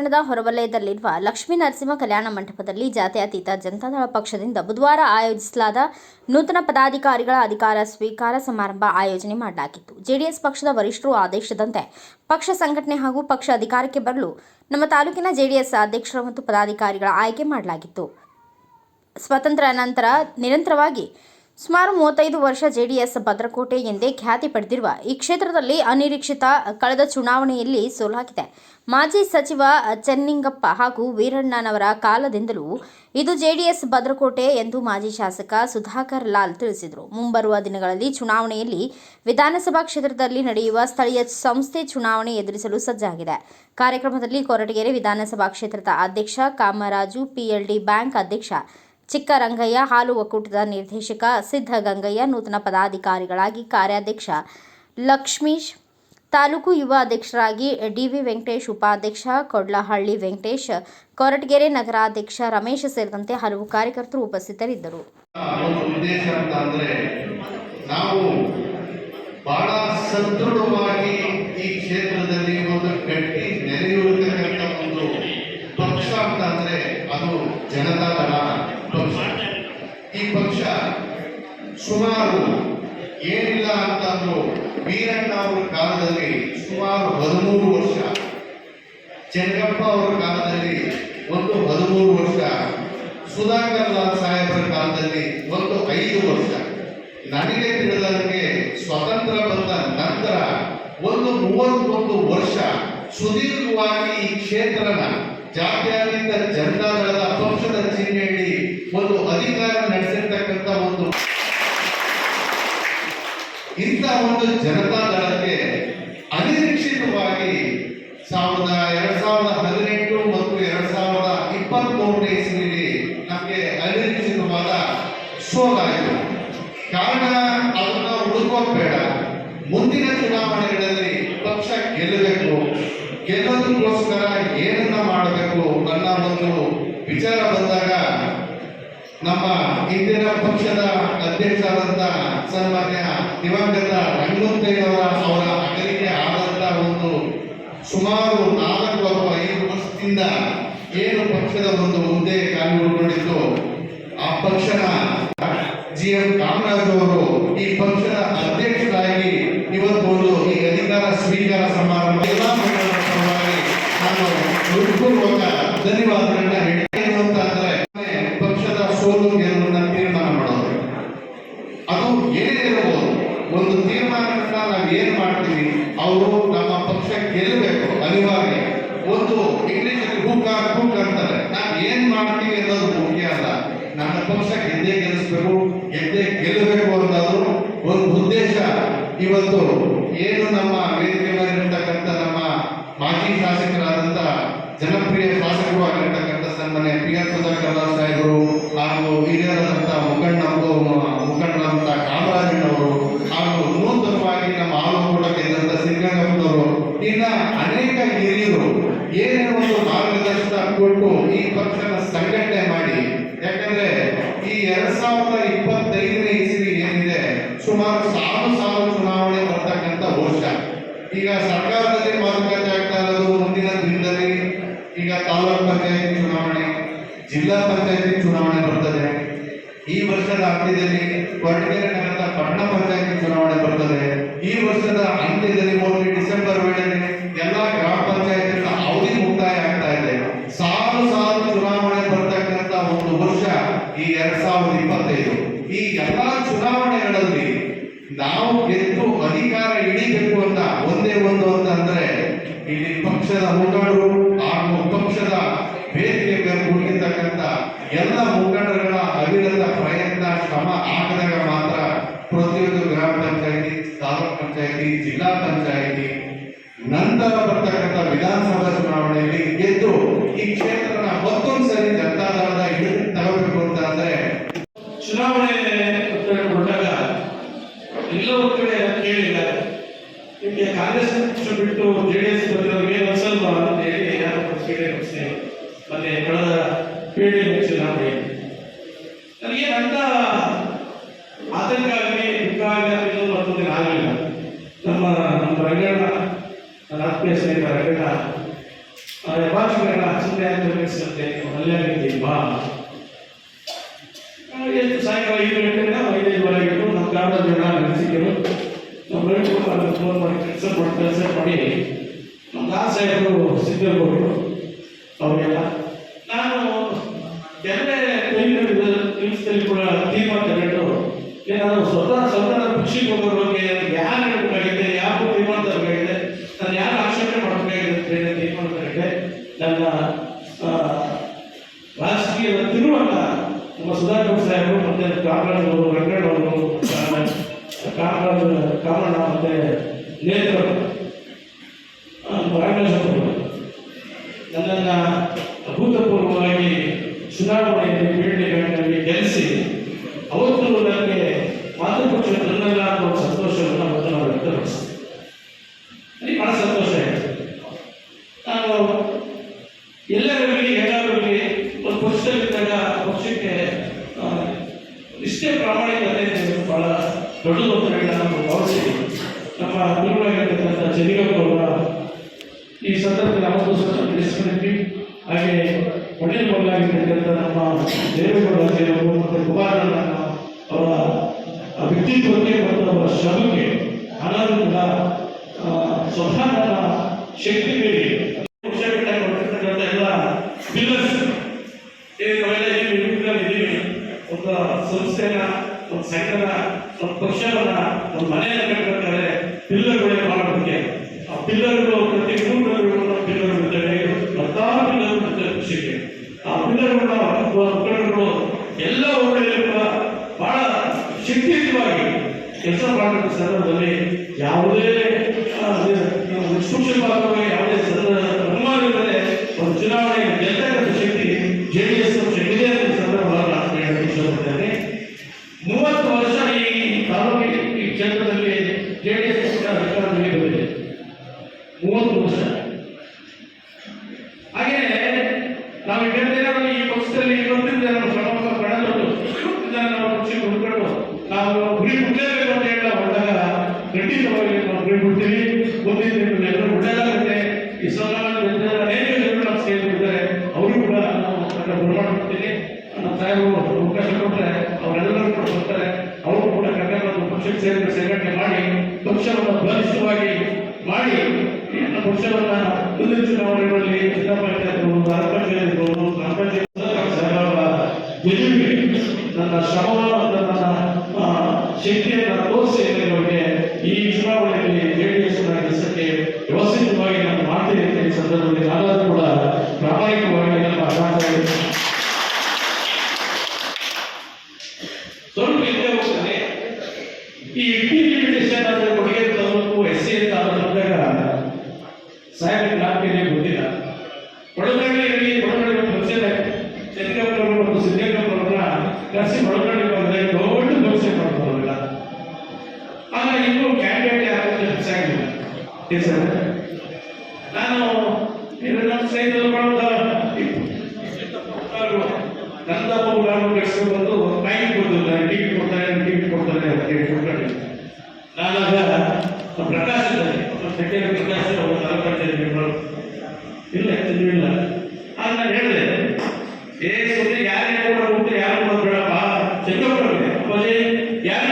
ಪಟ್ಟಣದ ಹೊರವಲಯದಲ್ಲಿರುವ ಲಕ್ಷ್ಮೀ ನರಸಿಂಹ ಕಲ್ಯಾಣ ಮಂಟಪದಲ್ಲಿ ಜಾತ್ಯತೀತ ಜನತಾದಳ ಪಕ್ಷದಿಂದ ಬುಧವಾರ ಆಯೋಜಿಸಲಾದ ನೂತನ ಪದಾಧಿಕಾರಿಗಳ ಅಧಿಕಾರ ಸ್ವೀಕಾರ ಸಮಾರಂಭ ಆಯೋಜನೆ ಮಾಡಲಾಗಿತ್ತು. ಜೆಡಿಎಸ್ ಪಕ್ಷದ ವರಿಷ್ಠರು ಆದೇಶದಂತೆ ಪಕ್ಷ ಸಂಘಟನೆ ಹಾಗೂ ಪಕ್ಷ ಅಧಿಕಾರಕ್ಕೆ ಬರಲು ನಮ್ಮ ತಾಲೂಕಿನ ಜೆಡಿಎಸ್ ಅಧ್ಯಕ್ಷರು ಮತ್ತು ಪದಾಧಿಕಾರಿಗಳ ಆಯ್ಕೆ ಮಾಡಲಾಗಿತ್ತು. ಸ್ವಾತಂತ್ರ್ಯ ನಂತರ ನಿರಂತರವಾಗಿ ಸುಮಾರು ಮೂವತ್ತೈದು ವರ್ಷ ಜೆಡಿಎಸ್ ಭದ್ರಕೋಟೆ ಎಂದೇ ಖ್ಯಾತಿ ಪಡೆದಿರುವ ಈ ಕ್ಷೇತ್ರದಲ್ಲಿ ಅನಿರೀಕ್ಷಿತ ಕಳೆದ ಚುನಾವಣೆಯಲ್ಲಿ ಸೋಲಾಗಿದೆ ಮಾಜಿ ಸಚಿವ ಚೆನ್ನಿಂಗಪ್ಪ ಹಾಗೂ ವೀರಣ್ಣನವರ ಕಾಲದಿಂದಲೂ ಇದು ಜೆಡಿಎಸ್ ಭದ್ರಕೋಟೆ ಎಂದು ಮಾಜಿ ಶಾಸಕ ಸುಧಾಕರ್ ಲಾಲ್ ತಿಳಿಸಿದರು. ಮುಂಬರುವ ದಿನಗಳಲ್ಲಿ ಚುನಾವಣೆಯಲ್ಲಿ ವಿಧಾನಸಭಾ ಕ್ಷೇತ್ರದಲ್ಲಿ ನಡೆಯುವ ಸ್ಥಳೀಯ ಸಂಸ್ಥೆ ಚುನಾವಣೆ ಎದುರಿಸಲು ಸಜ್ಜಾಗಿದೆ. ಕಾರ್ಯಕ್ರಮದಲ್ಲಿ ಕೊರಟಗೆರೆ ವಿಧಾನಸಭಾ ಕ್ಷೇತ್ರದ ಅಧ್ಯಕ್ಷ ಕಾಮರಾಜು ಪಿಎಲ್ಡಿ ಬ್ಯಾಂಕ್ ಅಧ್ಯಕ್ಷ ಚಿಕ್ಕರಂಗಯ್ಯ ಹಾಲು ಒಕ್ಕೂಟದ ನಿರ್ದೇಶಕ ಸಿದ್ದಗಂಗಯ್ಯ ನೂತನ ಪದಾಧಿಕಾರಿಗಳಾಗಿ ಕಾರ್ಯಾಧ್ಯಕ್ಷ ಲಕ್ಷ್ಮೀಶ್ ತಾಲೂಕು ಯುವ ಅಧ್ಯಕ್ಷರಾಗಿ ಡಿವಿ ವೆಂಕಟೇಶ್, ಉಪಾಧ್ಯಕ್ಷ ಕೊಡ್ಲಹಳ್ಳಿ ವೆಂಕಟೇಶ್, ಕೊರಟಗೆರೆ ನಗರಾಧ್ಯಕ್ಷ ರಮೇಶ್ ಸೇರಿದಂತೆ ಹಲವು ಕಾರ್ಯಕರ್ತರು ಉಪಸ್ಥಿತರಿದ್ದರು. ನಾವು ಬಹಳ ಸದೃಢವಾಗಿ ಈ ಕ್ಷೇತ್ರದಲ್ಲಿ ಒಂದು ಗಟ್ಟಿ ನೆಲೆಯೂರತಕ್ಕಂಥ ಒಂದು ಪಕ್ಷ ಅಂತ ಅಂದ್ರೆ ಅದು ಜನತಾದಳ ಪಕ್ಷ ಈ ಪಕ್ಷ ಸುಮಾರು ಏನಿಲ್ಲ ಅಂತಂದ್ರು ವೀರಣ್ಣ ಅವರ ಕಾಲದಲ್ಲಿ ಸುಮಾರು ಹದಿಮೂರು ವರ್ಷ. ಚೆನ್ನಪ್ಪ ಅವರ ಕಾಲದಲ್ಲಿ ಒಂದು ಹದಿಮೂರು ವರ್ಷ. ಸುಧಾಕರ್ ಲಾಲ್ ಸಾಹೇಬರ ಕಾಲದಲ್ಲಿ ಒಂದು ಐದು ವರ್ಷ. ನನಗೆ ತಿಳಿದಂಗೆ ಸ್ವತಂತ್ರ ಬಂದ ನಂತರ ಒಂದು ಮೂವತ್ತೊಂದು ವರ್ಷ ಸುದೀರ್ಘವಾಗಿ ಈ ಕ್ಷೇತ್ರನ ಜಾತ್ಯತೀತ ಜನತಾದಳದ ಪಕ್ಷದ ಚಿಹ್ನೆಯಲ್ಲಿ ಒಂದು ಅಧಿಕಾರ ನಡೆಸಿರ್ತಕ್ಕಂಥ ಒಂದು ಇಂಥ ಒಂದು ಜನತಾ ದಳಕ್ಕೆ ಅನಿರೀಕ್ಷಿತವಾಗಿ ಸಾವಿರದ ಎರಡ್ ಸಾವಿರದ ಹದಿನೆಂಟು ಮತ್ತು ಎರಡ್ ಸಾವಿರದ ಇಪ್ಪತ್ತ್ ಮೂರನೇ ನಮಗೆ ಅನಿರೀಕ್ಷಿತವಾದ ಸೋಲಾಯಿತು ಕಾರಣ, ಅದನ್ನ ಹುಡುಕೋಕ್ ಬೇಡ ಮುಂದಿನ ಚುನಾವಣೆಗಳಲ್ಲಿ ಪಕ್ಷ ಗೆಲ್ಲಬೇಕು. ಗೆಲ್ಲೋದಕ್ಕೋಸ್ಕರ ಏನನ್ನ ಮಾಡಬೇಕು ನನ್ನ ಒಂದು ವಿಚಾರ ಬಂದಾಗ ನಮ್ಮ ಇಂದಿನ ಪಕ್ಷದ ಅಧ್ಯಕ್ಷರಾದಂತ ಸನ್ಮಾನ್ಯ ದಿವಂಗತ ರಂಗೋತ್ತಯ್ಯವರ ಅವರ ಅಗಲಿಕೆ ಆದಂತ ಒಂದು ಸುಮಾರು ನಾಲ್ಕು ಅಥವಾ ಐದು ವರ್ಷದಿಂದ ಏನು ಪಕ್ಷದ ಒಂದು ಹುದ್ದೆ ಖಾಲಿ ಆ ಪಕ್ಷದ ಜಿ ಎಂ ಕಾಮರಾಜ್ ಅವರು ಈ ಪಕ್ಷದ ಅಧ್ಯಕ್ಷರಾಗಿ ಇವತ್ತು ಒಂದು ಈ ಅಧಿಕಾರ ಸ್ವೀಕಾರ ಸಮಾರಂಭ ಎಲ್ಲ ನಾನು ಹೃತ್ಪೂರ್ವಕ ಧನ್ಯವಾದಗಳನ್ನ ಅದು ಏನೇ ಇರಬಹುದು ಒಂದು ತೀರ್ಮಾನವನ್ನ ನಾವು ಏನ್ ಮಾಡ್ತೀವಿ? ಅವರು ನಮ್ಮ ಪಕ್ಷ ಗೆಲ್ಲಬೇಕು, ಅನಿವಾರ್ಯ. ಒಂದು ಇಂಗ್ಲಿಷ್ ಬುಕ್ ಬುಕ್ ಅಂತಾರೆ. ನಾವು ಏನ್ ಮಾಡ್ತೀವಿ ಅನ್ನೋದು ಮುಖ್ಯ ಅಲ್ಲ. ನನ್ನ ಪಕ್ಷ ಗೆದ್ದೇ ಗೆಲ್ಲಿಸ್ಬೇಕು, ಗೆದ್ದೇ ಗೆಲ್ಲಬೇಕು ಅನ್ನೋದು ಒಂದು ಉದ್ದೇಶ. ಇವತ್ತು ಏನು ನಮ್ಮ ವೇದಿಕೆ ಮೇಲೆ ಇರ್ತಕ್ಕಂಥ ನಮ್ಮ ಮಾಜಿ ಶಾಸಕರಾದಂತಹ ಜನಪ್ರಿಯ ಶಾಸಕರು ಆಗಿರ್ತಕ್ಕಂಥ ಸನ್ಮಾನ್ಯ ಪಿ ಎಸ್ ಸುಧಾಕರ್ ದಾಸ್ ಸಾಹೇಬರು ಹಾಗೂ ಹಿರಿಯರಾದಂಥ ಮುಖಂಡ ಮುಖಂಡರಾದಂಥ ಕಾಮರಾಜನವರು ಹಾಗೂ ನೂತನವಾಗಿ ನಮ್ಮ ಆಲೋಕೂಟಕ್ಕೆ ಕೇಂದ್ರದ ಸಿಂಗಪ್ಪನವರು ಇನ್ನ ಅನೇಕ ಹಿರಿಯರು ಏನೇನೋ ಒಂದು ಮಾರ್ಗದರ್ಶನ ಕೊಟ್ಟು ಈ ಪಕ್ಷನ ಸಂಘಟನೆ ಮಾಡಿ. ಯಾಕಂದ್ರೆ ಈ ಎರಡ್ ಸಾವಿರದ ಇಪ್ಪತ್ತೈದನೇ ಇಸ್ವಿ ಏನಿದೆ ಸುಮಾರು ಸಾಲು ಸಾಲು ಚುನಾವಣೆ ಬರ್ತಕ್ಕಂಥ ವರ್ಷ ಈಗ ಸರ್ಕಾರದಲ್ಲಿ ಮಾತುಕತೆ ಆಗ್ತಾ ಇರೋದು ಮುಂದಿನ ದಿನದಲ್ಲಿ ಈಗ ತಾಲೂಕ್ ಪಂಚಾಯತಿ ಚುನಾವಣೆ ಜಿಲ್ಲಾ ಪಂಚಾಯತಿ ಚುನಾವಣೆ ಬರ್ತದೆ ಈ ವರ್ಷದ ಅಂತ್ಯದಲ್ಲಿ ಕೊರಟಗೆರೆ ನಗರದ ಪಟ್ಟಣ ಪಂಚಾಯತಿ ಚುನಾವಣೆ ಬರುತ್ತದೆ ಈ ವರ್ಷದ ಅಂತ್ಯದಲ್ಲಿ ಮೂರನೇ ಡಿಸೆಂಬರ್ ವೇಳೆಗೆ ಎಲ್ಲಾ ಗ್ರಾಮ ಪಂಚಾಯತ್ ಅವಧಿ ಮುಕ್ತಾಯ ಆಗ್ತಾ ಇದೆ. ಸಾಲು ಸಾಲು ಚುನಾವಣೆ ಬರ್ತಕ್ಕಂತ ಒಂದು ವರ್ಷ ಈ ಎರಡ್ ಸಾವಿರದ ಇಪ್ಪತ್ತೈದು. ಈ ಎಲ್ಲಾ ಚುನಾವಣೆಗಳಲ್ಲಿ ನಾವು ಗೆದ್ದು ಅಧಿಕಾರ ಹಿಡಿಬೇಕು ಅಂತ ಒಂದೇ ಒಂದು ಅಂತಂದ್ರೆ ಇಲ್ಲಿ ಪಕ್ಷದ ಮುಖಂಡರು ಜಿಲ್ಲಾ ಪಂಚಾಯಿತಿ, ನಂತರ ಬರ್ತಕ್ಕಂಥ ವಿಧಾನಸಭಾ ಚುನಾವಣೆಯಲ್ಲಿ ಗೆದ್ದು ಈ ಕ್ಷೇತ್ರನ ಮತ್ತೊಂದು ಸರಿ ಜನತಾದಳದ ಹಿಡಿದು ತಗೋಬೇಕು ಅಂತ ಅಂದ್ರೆ ಚುನಾವಣೆ ಕೊಟ್ಟಾಗ ಎಲ್ಲವೂ ಕಡೆ ಕೇಳಿದ್ದಾರೆ ನಿಮಗೆ ಕಾಂಗ್ರೆಸ್ ಪಕ್ಷ ಬಿಟ್ಟು ಜೆ ಡಿ ಎಸ್ ಬಂದಿರೋರಿಗೆ ಅನ್ಸಲ್ವಾ ಅಂತ ಹೇಳಿ ಯಾರು ಪ್ರಶ್ನೆ ಮತ್ತೆ ಕಳೆದ ಪೀಳಿಗೆ ಚುನಾವಣೆ ನನಗೆ ಅಂತ ಆತಂಕ ಆಗಲಿ ದುಃಖ ಆಗಲಿ ಅನ್ನೋದು ಮತ್ತೊಂದು ಆಗಲಿಲ್ಲ ನಮ್ಮ ನಮ್ಮ ರಂಗಣ್ಣ ನನ್ನ ಆತ್ಮೀಯ ಸ್ನೇಹಿತ ರಂಗಣ್ಣ ವಾಚಿಕರಣ ಚಿಂತೆ ಅಂತ ಬೆಳೆಸುತ್ತೆ ಅಲ್ಲೇ ಆಗಿದ್ದೀವಿ ಬಾ. ಆ, ಎಷ್ಟು ಸಾಯಂಕಾಲ ಐದು ಗಂಟೆಯಿಂದ ಐದೈದು ಇಟ್ಟು ನಮ್ಮ ಗ್ರಾಮದ ಜನ ಅನಿಸಿಕೆಗಳು ನಮ್ಮ ರೈತರು ಅದನ್ನು ಫೋನ್ ಮಾಡಿ ಕೆಲಸ ಮಾಡಿ ಕೆಲಸ ಮಾಡಿ. ನಮ್ಮ ದಾಸ ಸಾಹೇಬರು ಸಿದ್ದಗೌಡರು ಅವರೆಲ್ಲ. ನಾನು ಎಲ್ಲೇ ನಿಮಿಷದಲ್ಲಿ ಕೂಡ ತೀರ್ಮಾನ ತಗೊಂಡು ಏನಾದರೂ ಸ್ವತಃ ಸ್ವತಃ ಪಕ್ಷಿ ಹೋಗೋರ ವ್ಯಕ್ತಿಗಳು ಅಲ್ಲ ನಮ್ಮ ಸುಧಾಕರ್ ಸಾಹೇಬರು ಮತ್ತೆ ಕಾಮರಾಜ್ ಅವರು ವೆಂಕಟ ಅವರು ಕಾಮರಾಜ್ ಕಾಮಣ್ಣ ಮತ್ತೆ ನೇತ್ರ ಎಲ್ಲರಲ್ಲಿ ಎಲ್ಲರಲ್ಲಿ ಒಂದು ಪಕ್ಷದಲ್ಲಿದ್ದಾಗ ಪಕ್ಷಕ್ಕೆ ಇಷ್ಟೇ ಪ್ರಾಮಾಣಿಕತೆ ಬಹಳ ದೊಡ್ಡದು ಅಂತ ಹೇಳಿ ನಾನು ಭಾವಿಸಿದ್ದೀನಿ ನಮ್ಮ ಗುರುಗಳಾಗಿರ್ತಕ್ಕಂಥ ಜನಿಗಪ್ಪವರ ಈ ಸಂದರ್ಭದಲ್ಲಿ ಅವತ್ತು ತಿಳಿಸ್ಕೊಂಡಿದ್ವಿ ಹಾಗೆ ಒಳ್ಳೆಯ ಮಗಳಾಗಿರ್ತಕ್ಕಂಥ ನಮ್ಮ ದೇವೇಗೌಡ ಅವರು ಮತ್ತು ಕುಮಾರಣ್ಣ ಅವರ ವ್ಯಕ್ತಿತ್ವಕ್ಕೆ ಮತ್ತು ಅವರ ಶ್ರಮಕ್ಕೆ ಹಣದಿಂದ ಸ್ವತಃ ನನ್ನ ಶಕ್ತಿ ಮೀರಿ ಒಂದು ಸಂಸ್ಥೆನ ಒಂದು ಸಂಘದ ಒಂದು ಪಕ್ಷವನ್ನ ಒಂದು ಮನೆಯನ್ನು ಕಟ್ಟಬೇಕಾದ್ರೆ ಪಿಲ್ಲರ್ಗಳೇ ಮಾಡೋದಕ್ಕೆ ಆ ಪಿಲ್ಲರ್ಗಳು ಪ್ರತಿ ಮೂರು ಪಿಲ್ಲರ್ ಇರ್ತವೆ. ಹತ್ತಾರು ಪಿಲ್ಲರ್ ಇರ್ತವೆ ಕೃಷಿಗೆ. ಆ ಪಿಲ್ಲರ್ಗಳ ಉಪಕರಣಗಳು. ಎಲ್ಲ ಊರಲ್ಲಿ ಕೂಡ ಬಹಳ ಶಕ್ತಿಯುತವಾಗಿ ಕೆಲಸ ಮಾಡುವ ಸಂದರ್ಭದಲ್ಲಿ ಯಾವುದೇ ಸೂಕ್ಷ್ಮವಾಗಿ ಯಾವುದೇ ಸಂದರ್ಭ ಒಂದು ಚುನಾವಣೆ ಗೆಲ್ಲತಕ್ಕಂಥ ಶಕ್ತಿ ಜೆ ಡಿ ಎಸ್ ಬರಮಾಡ್ಕೊಡ್ತೀನಿ ನಮ್ಮ ಸಾಹೇಬರು ಅವಕಾಶ ಕೊಟ್ಟರೆ ಅವರೆಲ್ಲರೂ ಕೂಡ ಬರ್ತಾರೆ ಅವರು ಕೂಡ ಕನ್ನಡ ಪಕ್ಷಕ್ಕೆ ಸೇರಿದ ಸಂಘಟನೆ ಮಾಡಿ ಪಕ್ಷವನ್ನು ಬಲಿಷ್ಠವಾಗಿ ಮಾಡಿ ನಮ್ಮ ಪಕ್ಷವನ್ನ ಮುಂದಿನ ಚುನಾವಣೆಗಳಲ್ಲಿ ಜಿಲ್ಲಾ ಪಂಚಾಯತ್ ಗ್ರಾಮ ಪಂಚಾಯತ್ ಬಂದು ಟೈಮ್ ಕೊಡ್ತಾರೆ ಟಿಕೆಟ್ ಕೊಡ್ತಾರೆ ಟಿಕೆಟ್ ಕೊಡ್ತಾರೆ ಕೊಟ್ಕೊಂಡಿದ್ದೆ ನಾನಾಗ ಪ್ರಕಾಶ್ ಇದ್ದಾರೆ. ಪ್ರಕಾಶ್ ಅವರು ತಾಲೂಕು ಪಂಚಾಯತ್ ಮೆಂಬರ್ ಇಲ್ಲ ಇಲ್ಲ. ಆಗ ನಾನು ಹೇಳಿದೆ, ಏ ಸುಮ್ಮನೆ ಯಾರು ಹೇಳ್ಕೊಂಡು ಹೋಗ್ತಾರೆ ಯಾರು ಬಂದ್ಬೇಡಪ್ಪ? ಚೆನ್ನಪ್ಪನಿಗೆ ಅಪ್ಪಾಜಿ, ಯಾರು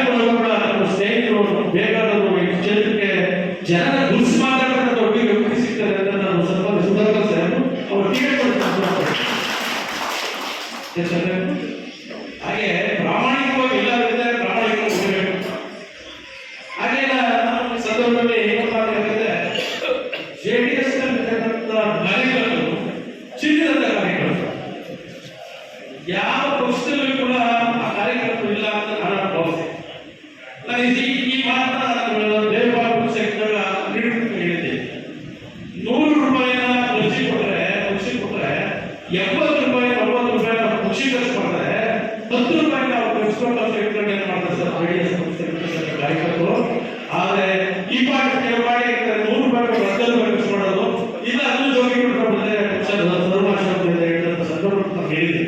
ಬೇಕಾದವರು ಈ ಪಾಠ ಮಾಡಿ ಇರ್ತಾರೆ ನೂರು ರೂಪಾಯಿ ಹತ್ತು ರೂಪಾಯಿ ಖರ್ಚು ಮಾಡೋದು ಇಲ್ಲ ಅದನ್ನು ಜೋಗಿ ಕೊಟ್ಕೊಂಡ್ಬಿಡ್ತಾರೆ ಪಕ್ಷದ ಸರ್ವಾಶ್ರಮ ಹೇಳಿದಂತ ಸಂದರ್ಭ ನಾವು ಹೇಳಿದ್ವಿ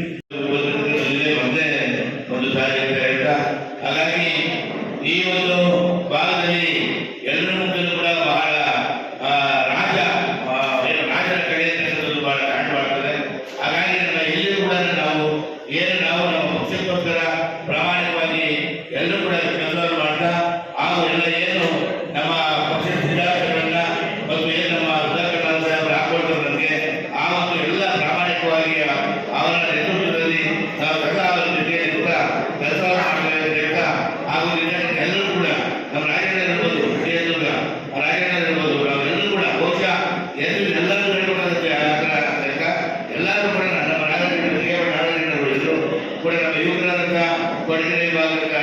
ಬದುಕಿನಲ್ಲಿ ಒಂದೇ ಒಂದು ದಾರಿ ಅಂತ ಹೇಳ್ತಾ ಹಾಗಾಗಿ ಈ ಒಂದು ಭಾಗದಲ್ಲಿ ಎಲ್ಲರ ಮುಂದೂ ಕೂಡ ಬಹಳ ಆ, ರಾಜ ಆ, ಏನು ರಾಜರ ಕಡೆ ಅಂತಕ್ಕಂಥದ್ದು ಏನು ನಾವು ನಮ್ಮ ಪಕ್ಷಕ್ಕೋಸ್ಕರ ಪ್ರಾಮಾಣಿಕವಾಗಿ ಎಲ್ಲರೂ ಕೂಡ ಕೆಲಸವನ್ನು ಮಾಡ್ತಾ ಹಾಗೂ ಎಲ್ಲ ಏನು ನಮ್ಮ ಪಕ್ಷದ ಸಿದ್ಧಾಂತಗಳನ್ನ ಮತ್ತು ಏನು ನಮ್ಮ ಉದಾಹರಣೆ ಸಾಹೇಬರು ಹಾಕೊಳ್ತಾರೆ ನಮಗೆ ಆ ಒಂದು ಎಲ್ಲ ಪ್ರಾಮಾಣಿಕವಾಗಿ ಅವರ ನೇತೃತ್ವದಲ್ಲಿ ನಾವು ಸದಾ ಅವರ ಜೊತೆಯಲ್ಲಿ ಕೂಡ ಕೆಲಸವನ್ನು ಮಾಡಬೇಕು ಅಂತ ಹೇಳ್ತಾ ಹಾಗೂ ಇದಕ್ಕೆ ಎಲ್ಲರೂ ಕೂಡ ನಮ್ಮ ರಾಜ್ಯದಲ್ಲಿ ಇರ್ಬೋದು ವಿಜಯದುರ್ಗ ರಾಜಣ್ಣ ಇರ್ಬೋದು ನಾವೆಲ್ಲರೂ ಕೂಡ ಬಹುಶಃ ಎಲ್ಲರೂ ಎಲ್ಲರೂ ಹೇಳ್ಕೊಡೋದಕ್ಕೆ ಎಲ್ಲರೂ ಕೂಡ ನಮ್ಮ ನಾಗರಿಕರಿಗೆ ನಾಗರಿಕರು ಎಲ್ಲರೂ ಕೂಡ ನಮ್ಮ ಯುವಕರಾದಂಥ ಕೊಡಗಿರಿ ಭಾಗದ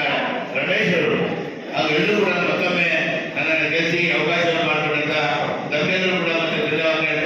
ರಮೇಶ್ ಅವರು ಹಾಗೂ ಎಲ್ಲರೂ ಕೂಡ ಮತ್ತೊಮ್ಮೆ ನನ್ನ ಗೆಲ್ಸಿಗೆ ಅವಕಾಶವನ್ನು ಮಾಡಿಕೊಡಂತ ತಮ್ಮೆಲ್ಲರೂ ಕೂಡ ಮತ್ತೆ ಧನ್ಯವಾದ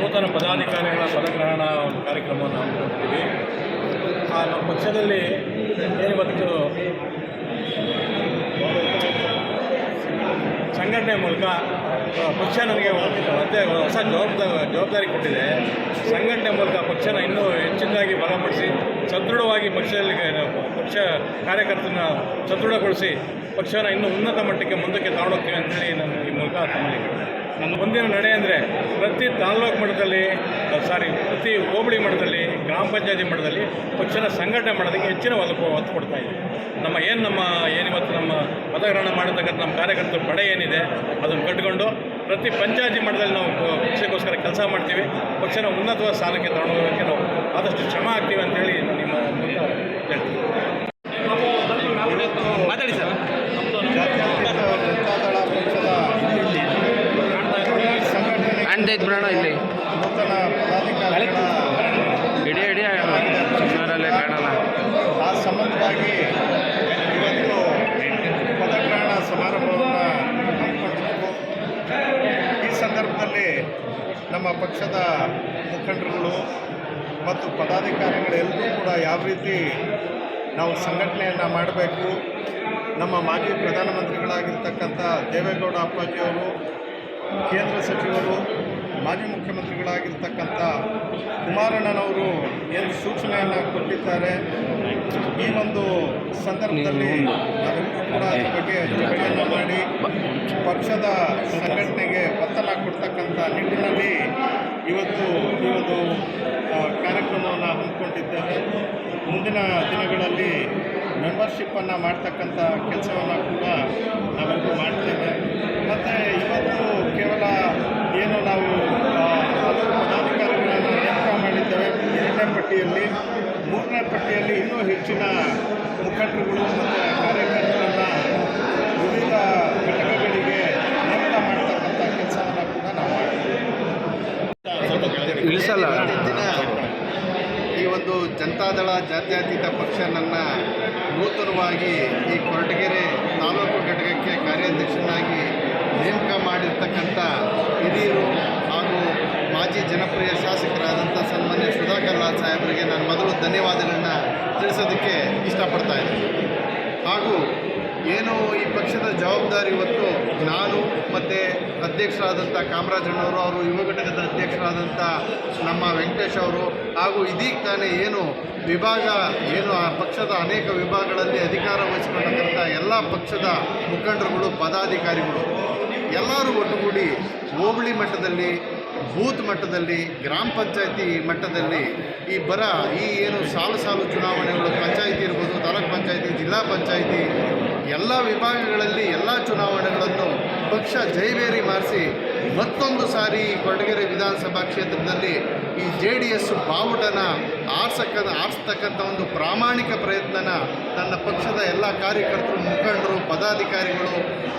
ನೂತನ ಪದಾಧಿಕಾರಿಗಳ ಪದಗ್ರಹಣ ಒಂದು ಕಾರ್ಯಕ್ರಮವನ್ನು ಹಮ್ಮಿಕೊಂಡಿದ್ದೀವಿ. ಆ, ನಮ್ಮ ಪಕ್ಷದಲ್ಲಿ ಏನಿವತ್ತು ಸಂಘಟನೆ ಮೂಲಕ ಪಕ್ಷ ನನಗೆ ಮತ್ತೆ ಹೊಸ ಜವಾಬ್ದಾರಿ ಜವಾಬ್ದಾರಿ ಕೊಟ್ಟಿದೆ. ಸಂಘಟನೆ ಮೂಲಕ ಪಕ್ಷನ ಇನ್ನೂ ಹೆಚ್ಚಿನದಾಗಿ ಬಲಪಡಿಸಿ, ಸದೃಢವಾಗಿ ಪಕ್ಷದಲ್ಲಿ ಪಕ್ಷ ಕಾರ್ಯಕರ್ತರನ್ನ ಸದೃಢಗೊಳಿಸಿ ಪಕ್ಷನ ಇನ್ನೂ ಉನ್ನತ ಮಟ್ಟಕ್ಕೆ ಮುಂದಕ್ಕೆ ತಗೊಂಡೋಗ್ತೀವಿ ಅಂತೇಳಿ ನಾನು ಈ ಮೂಲಕ ತಮ್ಮಲ್ಲಿ ನನ್ನ ಮುಂದಿನ ನಡೆ ಅಂದರೆ ಪ್ರತಿ ತಾಲ್ಲೂಕು ಮಟ್ಟದಲ್ಲಿ ಸಾರಿ ಪ್ರತಿ ಹೋಬಳಿ ಮಟ್ಟದಲ್ಲಿ, ಗ್ರಾಮ ಪಂಚಾಯತಿ ಮಟ್ಟದಲ್ಲಿ ಪಕ್ಷನ ಸಂಘಟನೆ ಮಾಡೋದಕ್ಕೆ ಹೆಚ್ಚಿನ ಒತ್ತು ಒತ್ತು ಕೊಡ್ತಾ ಇದ್ದೀವಿ ನಮ್ಮ ಏನು ನಮ್ಮ ಏನಿವತ್ತು ನಮ್ಮ ಮತಗ್ರಹಣ ಮಾಡತಕ್ಕಂಥ ನಮ್ಮ ಕಾರ್ಯಕರ್ತರ ಪಡೆ ಏನಿದೆ, ಅದನ್ನು ಕಟ್ಟಿಕೊಂಡು ಪ್ರತಿ ಪಂಚಾಯತಿ ಮಟ್ಟದಲ್ಲಿ ನಾವು ಪಕ್ಷಕ್ಕೋಸ್ಕರ ಕೆಲಸ ಮಾಡ್ತೀವಿ. ಪಕ್ಷನ ಉನ್ನತವಾದ ಸ್ಥಾನಕ್ಕೆ ತಗೊಂಡೋಗೋಕ್ಕೆ ನಾವು ಆದಷ್ಟು ಶ್ರಮ ಆಗ್ತೀವಿ ಅಂತೇಳಿ ನಾನು ನಿಮ್ಮ ಮೂಲಕ ಹೇಳ್ತೀನಿ ಮಾತಾಡಿ ಸರ್ ಜಾತ್ಯತೀತ ಜನತಾದಳ ಪಕ್ಷದ ಸಂಘಟನೆ ಕಾಣ್ತಾ ಇತ್ತು ಬಿಡೋಣ ಇಲ್ಲಿ ನೂತನ ಪದಾಧಿಕಾರಿಗಳ ಇಡೀ ಇಡೀ ಸುಮ್ಮನೆ ಕಾಣಲ್ಲ ಆ ಸಂಬಂಧವಾಗಿ ಇವತ್ತು ಪದಗ್ರಹಣ ಸಮಾರಂಭವನ್ನು ಹಮ್ಮಿಕೊಂಡಿದ್ದೆವು ಈ ಸಂದರ್ಭದಲ್ಲಿ ನಮ್ಮ ಪಕ್ಷದ ಮುಖಂಡರುಗಳು ಮತ್ತು ಪದಾಧಿಕಾರಿಗಳೆಲ್ಲರೂ ಕೂಡ ಯಾವ ರೀತಿ ನಾವು ಸಂಘಟನೆಯನ್ನು ಮಾಡಬೇಕು ನಮ್ಮ ಮಾಜಿ ಪ್ರಧಾನಮಂತ್ರಿಗಳಾಗಿರ್ತಕ್ಕಂಥ ದೇವೇಗೌಡ ಅಪ್ಪಾಜಿಯವರು ಕೇಂದ್ರ ಸಚಿವರು ಮಾಜಿ ಮುಖ್ಯಮಂತ್ರಿಗಳಾಗಿರ್ತಕ್ಕಂಥ ಕುಮಾರಣ್ಣನವರು ಏನು ಸೂಚನೆಯನ್ನು ಕೊಟ್ಟಿದ್ದಾರೆ ಈ ಒಂದು ಸಂದರ್ಭದಲ್ಲಿ ನಾವೆಲ್ಲರೂ ಕೂಡ ಅದರ ಬಗ್ಗೆ ಚರ್ಚೆಯನ್ನು ಮಾಡಿ ಪಕ್ಷದ ಸಂಘಟನೆಗೆ ಒತ್ತಡ ಕೊಡ್ತಕ್ಕಂಥ ನಿಟ್ಟಿನಲ್ಲಿ ಇವತ್ತು ಈ ಒಂದು ಕಾರ್ಯಕ್ರಮವನ್ನು ಹಮ್ಮಿಕೊಂಡಿದ್ದೇವೆ ಮುಂದಿನ ದಿನಗಳಲ್ಲಿ ಮೆಂಬರ್ಶಿಪ್ಪನ್ನು ಮಾಡ್ತಕ್ಕಂಥ ಕೆಲಸವನ್ನು ಕೂಡ ನಾವೆಲ್ಲರೂ ಮಾಡ್ತೇವೆ. ಮತ್ತು ಇವತ್ತು ಕೇವಲ ಏನು ನಾವು ಪದಾಧಿಕಾರಿಗಳನ್ನು ನೇಮಕ ಮಾಡಿದ್ದೇವೆ. ಎರಡನೇ ಪಟ್ಟಿಯಲ್ಲಿ, ಮೂರನೇ ಪಟ್ಟಿಯಲ್ಲಿ ಇನ್ನೂ ಹೆಚ್ಚಿನ ಮುಖಂಡರುಗಳು ಮತ್ತು ಕಾರ್ಯಕರ್ತರನ್ನು ವಿವಿಧ ಘಟಕಗಳಿಗೆ ನೇಮಕ ಮಾಡ್ತಕ್ಕಂಥ ಕೆಲಸವನ್ನು ಕೂಡ ನಾವು ಮಾಡ್ತೇವೆ ಇಳಿಸಲ್ಲ ಈ ಒಂದು ಜನತಾದಳ ಜಾತ್ಯತೀತ ಪಕ್ಷ ನನ್ನ ನೂತನವಾಗಿ ಈ ಕೊರಟಗೆರೆ ತಾಲೂಕು ಘಟಕಕ್ಕೆ ಕಾರ್ಯಾಧ್ಯಕ್ಷನಾಗಿ ನೇಮಕ ಮಾಡಿರ್ತಕ್ಕಂಥ ಹಿರಿಯರು ಹಾಗೂ ಮಾಜಿ ಜನಪ್ರಿಯ ಶಾಸಕರಾದಂಥ ಸನ್ಮಾನ್ಯ ಸುಧಾಕರ್ ಲಾಲ್ ಸಾಹೇಬರಿಗೆ ನಾನು ಮೊದಲು ಧನ್ಯವಾದಗಳನ್ನು ತಿಳಿಸೋದಕ್ಕೆ ಇಷ್ಟಪಡ್ತಾ ಇದ್ದೀನಿ. ಹಾಗೂ ಏನು ಈ ಪಕ್ಷದ ಜವಾಬ್ದಾರಿ ಇವತ್ತು ನಾನು ಮತ್ತು ಅಧ್ಯಕ್ಷರಾದಂಥ ಕಾಮರಾಜಣ್ಣವರು ಅವರು ಯುವ ಘಟಕದ ಅಧ್ಯಕ್ಷರಾದಂಥ ನಮ್ಮ ವೆಂಕಟೇಶ್ ಅವರು ಹಾಗೂ ಇದೀಗ ತಾನೇ ಏನು ವಿಭಾಗ ಏನು ಆ ಪಕ್ಷದ ಅನೇಕ ವಿಭಾಗಗಳಲ್ಲಿ ಅಧಿಕಾರ ವಹಿಸಿಕೊಂಡಂಥ ಎಲ್ಲ ಪಕ್ಷದ ಮುಖಂಡರುಗಳು, ಪದಾಧಿಕಾರಿಗಳು, ಎಲ್ಲರೂ ಒಟ್ಟುಗೂಡಿ ಹೋಬಳಿ ಮಟ್ಟದಲ್ಲಿ, ಬೂತ್ ಮಟ್ಟದಲ್ಲಿ, ಗ್ರಾಮ ಪಂಚಾಯತಿ ಮಟ್ಟದಲ್ಲಿ ಈ ಬರ ಈ ಏನು ಸಾಲು ಸಾಲು ಚುನಾವಣೆಗಳು, ಪಂಚಾಯಿತಿ ಇರ್ಬೋದು, ತಾಲೂಕು ಪಂಚಾಯಿತಿ, ಜಿಲ್ಲಾ ಪಂಚಾಯತಿ ಎಲ್ಲ ವಿಭಾಗಗಳಲ್ಲಿ ಎಲ್ಲ ಚುನಾವಣೆಗಳನ್ನು ಪಕ್ಷ ಜೈವೇರಿ ಮಾರಿಸಿ ಮತ್ತೊಂದು ಸಾರಿ ಕೊರಟಗೆರೆ ವಿಧಾನಸಭಾ ಕ್ಷೇತ್ರದಲ್ಲಿ ಈ ಜೆ ಡಿ ಎಸ್ ಬಾವುಟನ ಆರ್ಸಕ್ಕ ಆರಿಸ್ತಕ್ಕಂಥ ಒಂದು ಪ್ರಾಮಾಣಿಕ ಪ್ರಯತ್ನನ ನನ್ನ ಪಕ್ಷದ ಎಲ್ಲ ಕಾರ್ಯಕರ್ತರು ಮುಖಂಡರು ಪದಾಧಿಕಾರಿಗಳು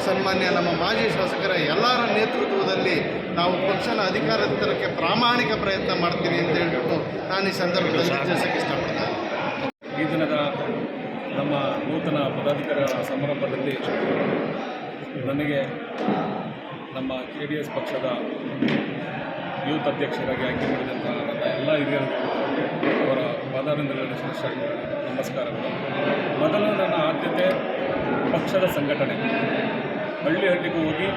ಸನ್ಮಾನ್ಯ ನಮ್ಮ ಮಾಜಿ ಶಾಸಕರ ಎಲ್ಲರ ನೇತೃತ್ವದಲ್ಲಿ ನಾವು ಪಕ್ಷದ ಅಧಿಕಾರಕ್ಕೆ ತರಕ್ಕೆ ಪ್ರಾಮಾಣಿಕ ಪ್ರಯತ್ನ ಮಾಡ್ತೀನಿ ಅಂತ ಹೇಳ್ಬಿಟ್ಟು ನಾನು ಈ ಸಂದರ್ಭದಲ್ಲಿ ತಿಳಿಸೋಕ್ಕೆ ಇಷ್ಟಪಡ್ತೇನೆ. ಈ ದಿನದ ನಮ್ಮ ನೂತನ ಪದಾಧಿಕಾರಿಗಳ ಸಮಾರಂಭದಲ್ಲಿ ನನಗೆ ನಮ್ಮ ಕೆ ಡಿ ಎಸ್ ಪಕ್ಷದ ಯೂತ್ ಅಧ್ಯಕ್ಷರಾಗಿ ಆಯ್ಕೆ ಮಾಡಿದಂಥ ನನ್ನ ಎಲ್ಲ ಹಿರಿಯರು ಅವರ ಪಾದಾರಂಧಗಳಲ್ಲಿ ನಮಸ್ಕಾರ ನಮಸ್ಕಾರಗಳು. ಮೊದಲು ನನ್ನ ಆದ್ಯತೆ ಪಕ್ಷದ ಸಂಘಟನೆ. ಹಳ್ಳಿ ಹಳ್ಳಿಗೂ ಹೋಗಿ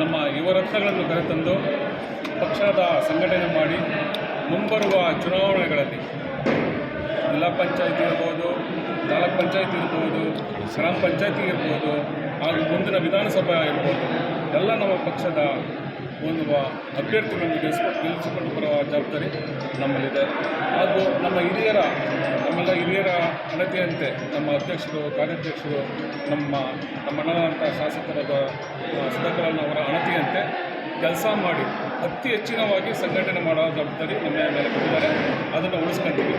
ನಮ್ಮ ಯುವರತ್ನಗಳನ್ನು ಕರೆತಂದು ಪಕ್ಷದ ಸಂಘಟನೆ ಮಾಡಿ ಮುಂಬರುವ ಚುನಾವಣೆಗಳಲ್ಲಿ ಜಿಲ್ಲಾ ಪಂಚಾಯತಿ ಇರ್ಬೋದು ತಾಲೂಕ್ ಪಂಚಾಯತಿ ಇರ್ಬೋದು, ಗ್ರಾಮ ಪಂಚಾಯತಿ ಇರ್ಬೋದು, ಹಾಗೂ ಮುಂದಿನ ವಿಧಾನಸಭೆ ಇರ್ಬೋದು ಎಲ್ಲ ನಮ್ಮ ಪಕ್ಷದ ಒಂದು ಅಭ್ಯರ್ಥಿಗಳನ್ನು ಗೆಲ್ಲಿಸ್ಕೊಂಡು ಗೆಲ್ಲಿಸಿಕೊಂಡು ಬರುವ ಜವಾಬ್ದಾರಿ ನಮ್ಮಲ್ಲಿದೆ. ಹಾಗೂ ನಮ್ಮ ಹಿರಿಯರ, ನಮ್ಮೆಲ್ಲ ಹಿರಿಯರ ಅಣತಿಯಂತೆ ನಮ್ಮ ಅಧ್ಯಕ್ಷರು, ಕಾರ್ಯಾಧ್ಯಕ್ಷರು, ನಮ್ಮ ನಮ್ಮ ಅಣ್ಣದಂಥ ಶಾಸಕರಾದ ಸುಧಾಕರನ್ ಅವರ ಅಣತಿಯಂತೆ ಕೆಲಸ ಮಾಡಿ ಅತಿ ಹೆಚ್ಚಿನವಾಗಿ ಸಂಘಟನೆ ಮಾಡುವ ಜವಾಬ್ದಾರಿ ನಮ್ಮ ಮೇಲೆ ಕೊಟ್ಟಿದ್ದಾರೆ. ಅದನ್ನು ಉಳಿಸ್ಕೊಂತೀವಿ